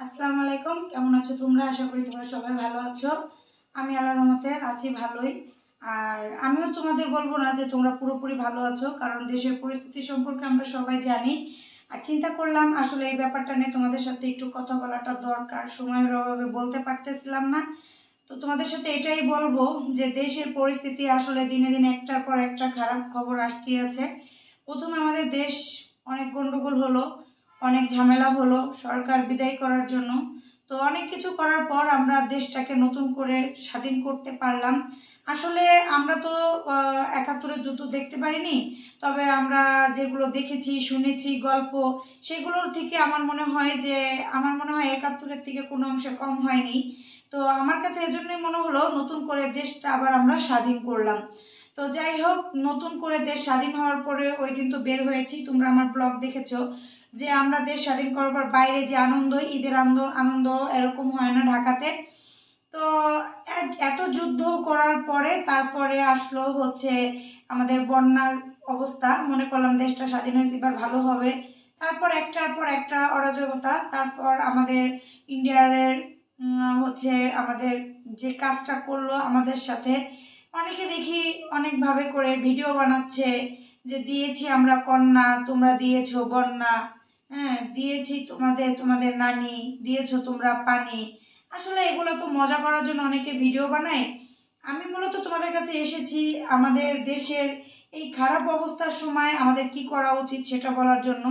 আসসালামু আলাইকুম, কেমন আছো তোমরা? আশা করি তোমরা সবাই ভালো আছো। আমি আল্লাহর রহমতে আছি ভালোই। আর আমিও তোমাদের বলব না যে তোমরা পুরোপুরি ভালো আছো, কারণ দেশের পরিস্থিতি সম্পর্কে আমরা সবাই জানি। আর চিন্তা করলাম, আসলে এই ব্যাপারটা নিয়ে তোমাদের সাথে একটু কথা বলাটা দরকার, সময়ের অভাবে বলতে পারতেছিলাম না। তো তোমাদের সাথে এটাই বলব যে দেশের পরিস্থিতি আসলে দিনে দিনে একটার পর একটা খারাপ খবর আসতেই আছে। প্রথমে আমাদের দেশ অনেক গন্ডগোল হলো। অনেক ঝামেলা হলো সরকার বিদায় করার জন্য। তো অনেক কিছু করার পর আমরা দেশটাকে নতুন করে স্বাধীন করতে পারলাম। আসলে আমরা তো আহ, একাত্তরের যুদ্ধ দেখতে পারিনি তবে আমরা যেগুলো দেখেছি শুনেছি গল্প সেগুলোর থেকে আমার মনে হয় যে আমার মনে হয় একাত্তরের থেকে কোনো অংশে কম হয়নি। তো আমার কাছে এজন্যই মনে হলো নতুন করে দেশটা আবার আমরা স্বাধীন করলাম। তো যাই হোক, নতুন করে দেশ স্বাধীন হওয়ার পরে ওই দিন তো বের হয়েছি। তোমরা আমার ব্লগ দেখেছ যে আমরা দেশ স্বাধীন করার পর বাইরে যে আনন্দ, ঈদের আনন্দ আনন্দ এরকম হয় না ঢাকাতে। তো এত যুদ্ধ করার পরে তারপরে আসলো হচ্ছে আমাদের বন্যার অবস্থা। মনে করলাম দেশটা স্বাধীন হয়েছে, এবার ভালো হবে। তারপর একটার পর একটা অরাজকতা, তারপর আমাদের ইন্ডিয়ার হচ্ছে আমাদের যে কাজটা করল আমাদের সাথে অনেকে দেখি অনেকভাবে করে ভিডিও বানাচ্ছে যে দিয়েছি আমরা কন্যা, তোমরা দিয়েছ বন্যা হ্যাঁ দিয়েছি তোমাদের তোমাদের নানি, দিয়েছ তোমরা পানি। আসলে এগুলো তো মজা করার জন্য অনেকে ভিডিও বানায়। আমি মূলত তোমাদের কাছে এসেছি আমাদের দেশের এই খারাপ অবস্থার সময় আমাদের কি করা উচিত সেটা বলার জন্য?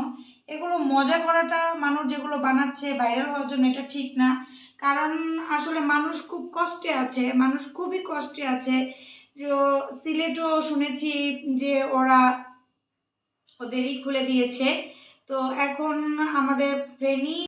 এগুলো মজা করাটা মানুষ যেগুলো বানাচ্ছে ভাইরাল হওয়ার জন্য এটা ঠিক না। কারণ আসলে মানুষ খুব কষ্টে আছে, মানুষ খুবই কষ্টে আছে। যে সিলেটও শুনেছি যে ওরা ওদেরই খুলে দিয়েছে। তো এখন আমাদের ফেনী